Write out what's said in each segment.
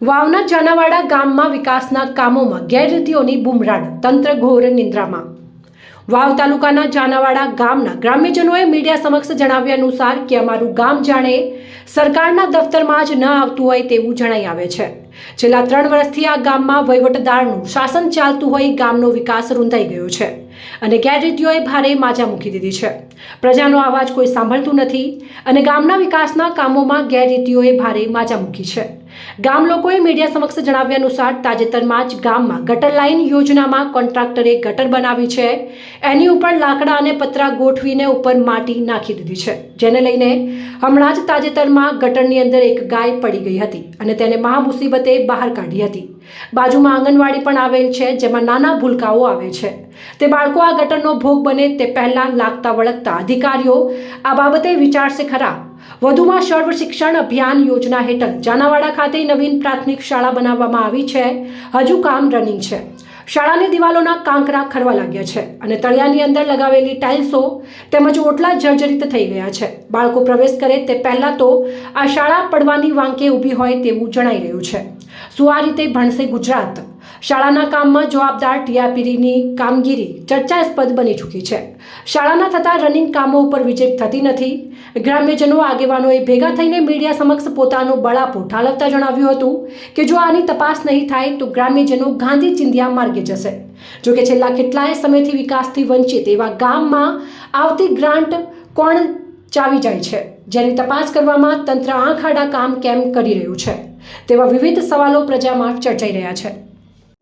વાવના જાનાવાડા ગામમાં વિકાસના કામોમાં ગેરરીતિઓની બુમરાણ તંત્ર ઘોર નિંદ્રામાં. વાવ તાલુકાના જાનાવાડા ગામના ગ્રામ્યજનોએ મીડિયા સમક્ષ જણાવ્યા અનુસાર કે અમારું ગામ જાણે સરકારના દફતરમાં જ ન આવતું હોય તેવું જણાઈ આવે છે. છેલ્લા ત્રણ વર્ષથી આ ગામમાં વહીવટદારનું શાસન ચાલતું હોય ગામનો વિકાસ રૂંધાઈ ગયો છે અને ગેરરીતિઓએ ભારે માજા મૂકી દીધી છે. પ્રજાનો અવાજ કોઈ સાંભળતું નથી અને ગામના વિકાસના કામોમાં ગેરરીતિઓએ ભારે માજા મૂકી છે. ગામ લોકોએ મીડિયા સમક્ષ જણાવ્યા અનુસાર તાજેતરમાં જ ગામમાં ગટર લાઇન યોજનામાં કોન્ટ્રાક્ટરે ગટર બનાવી છે. એની ઉપર લાકડા અને પતરા ગોઠવીને ઉપર માટી નાખી દીધી છે. જેને લઈને હમણાં જ તાજેતરમાં ગટરની અંદર એક ગાય પડી ગઈ હતી અને તેને મહામુસીબતે બહાર કાઢી હતી. બાજુમાં આંગણવાડી પણ આવેલ છે, જેમાં નાના ભૂલકાઓ આવે છે. તે બાળકો આ ગટરનો ભોગ બને તે પહેલાં લાગતા વળગતા અધિકારીઓ આ બાબતે વિચારશે ખરા. વધુમાં સર્વ શિક્ષણ અભિયાન યોજના હેઠળ જાનાવાડા ખાતે નવીન પ્રાથમિક શાળા બનાવવામાં આવી છે. હજુ કામ રનિંગ છે. શાળાની દિવાલોના કાંકરા ખરવા લાગ્યા છે અને તળિયાની અંદર લગાવેલી ટાઇલ્સો તેમજ ઓટલા જર્જરિત થઈ ગયા છે. બાળકો પ્રવેશ કરે તે પહેલાં તો આ શાળા પડવાની વાંકે ઊભી હોય તેવું જણાઈ રહ્યું છે. શું આ રીતે ભણશે ગુજરાત? શાળાના કામમાં જવાબદાર ટીઆરપીની કામગીરી ચર્ચાસ્પદ બની ચૂકી છે. શાળાના થતા રનિંગ કામો ઉપર વિજય થતી નથી. ગ્રામ્યજનો આગેવાનોએ ભેગા થઈને મીડિયા સમક્ષ પોતાનો બળાપો ઠાલવતા જણાવ્યું હતું કે જો આની તપાસ નહીં થાય તો ગ્રામ્યજનો ગાંધી ચિંધ્યા માર્ગે જશે. જો કે છેલ્લા કેટલાય સમયથી વિકાસથી વંચિત એવા ગામમાં આવતી ગ્રાન્ટ કોણ ચાવી જાય છે. જેની તપાસ કરવામાં તંત્ર આંખ આડા કામ કેમ કરી રહ્યું છે? તેવા વિવિધ સવાલો પ્રજામાં ચર્ચાઈ રહ્યા છે.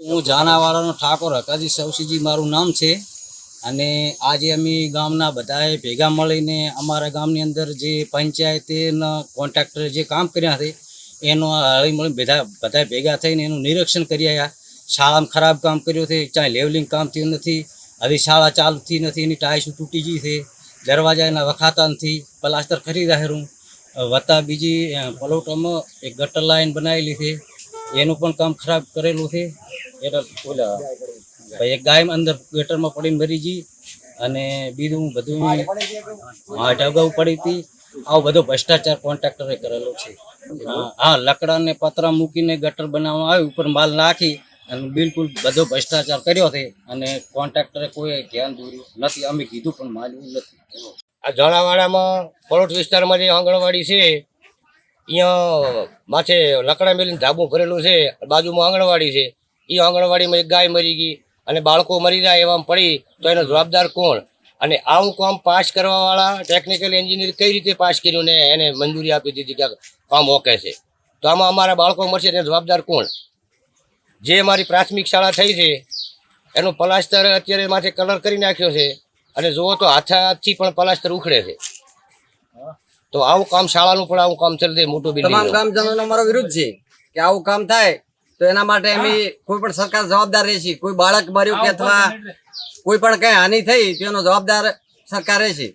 હું જાનાવાળાનો ઠાકોર હકાજી સવસીજી મારું નામ છે. અને આજે અમે ગામના બધાએ ભેગા મળીને અમારા ગામની અંદર જે પંચાયતના કોન્ટ્રાક્ટરે જે કામ કર્યા છે, એનો હળી મળી બધા બધા ભેગા થઈને એનું નિરીક્ષણ કરી આવ્યા શાળામાં ખરાબ કામ કર્યું છે ચાહે લેવલિંગ કામ થયું નથી. હવે શાળા ચાલુ થઈ નથી, એની ટાઈસ તૂટી ગઈ છે. દરવાજા એના વખાતા નથી પ્લાસ્ટર કરી રહ્યું વત્તા બીજી પલોટોમાં એક ગટર લાઈન બનાવેલી છે. એનું પણ કામ ખરાબ કરેલું છે. એટલે ભાઈ એક ગાય અંદર ગટરમાં પડીને મરી ગઈ અને બીજું બધું હાટ અગાઉ પડી હતી. આવો બધો ભ્રષ્ટાચાર કોન્ટ્રાક્ટરે કરેલો છે. હા, હા લકડા ને પતરા મૂકીને ગટર બનાવવામાં આવ્યું ઉપર માલ નાખી અને બિલકુલ બધો ભ્રષ્ટાચાર કર્યો છે અને કોન્ટ્રાક્ટરે કોઈ ધ્યાન દોર્યું નથી. અમે કીધું પણ માન્યું નથી. આ જણાવાડામાં પરોઠ વિસ્તારમાં જે આંગણવાડી છે અહીંયા માથે લકડા મેલીને ધાબું ભરેલું છે બાજુમાં આંગણવાડી છે. એ આંગણવાડીમાં એક ગાય મરી ગઈ અને બાળકો મરી જાય એવા પડી, તો એનો જવાબદાર કોણ? અને આવું કામ પાસ કરવાવાળા ટેકનિકલ એન્જિનિયર કઈ રીતે પાસ કર્યું ને એને મંજૂરી આપી દીધી કે કામ ઓકે છે? તો આમાં અમારા બાળકો મરશે એને જવાબદાર કોણ? જે અમારી પ્રાથમિક શાળા થઈ છે એનું પલાસ્તર અત્યારે માથે કલર કરી નાખ્યો છે અને જુઓ તો હાથાથી પણ પલાસ્તર ઉખડે છે. તો આવું કામ શાળાનું પણ આવું કામ ચાલે મોટું મોટું તમામ બિલ્ડિંગ ગામજનોનો અમારો વિરોધ છે કે આવું કામ થાય તો એના માટે અમે કોઈ પણ સરકાર જવાબદાર રહેશે. કોઈ બાળક મર્યું કે અથવા કોઈ પણ કઈ હાનિ થઈ તેનો જવાબદાર સરકાર રહેશે.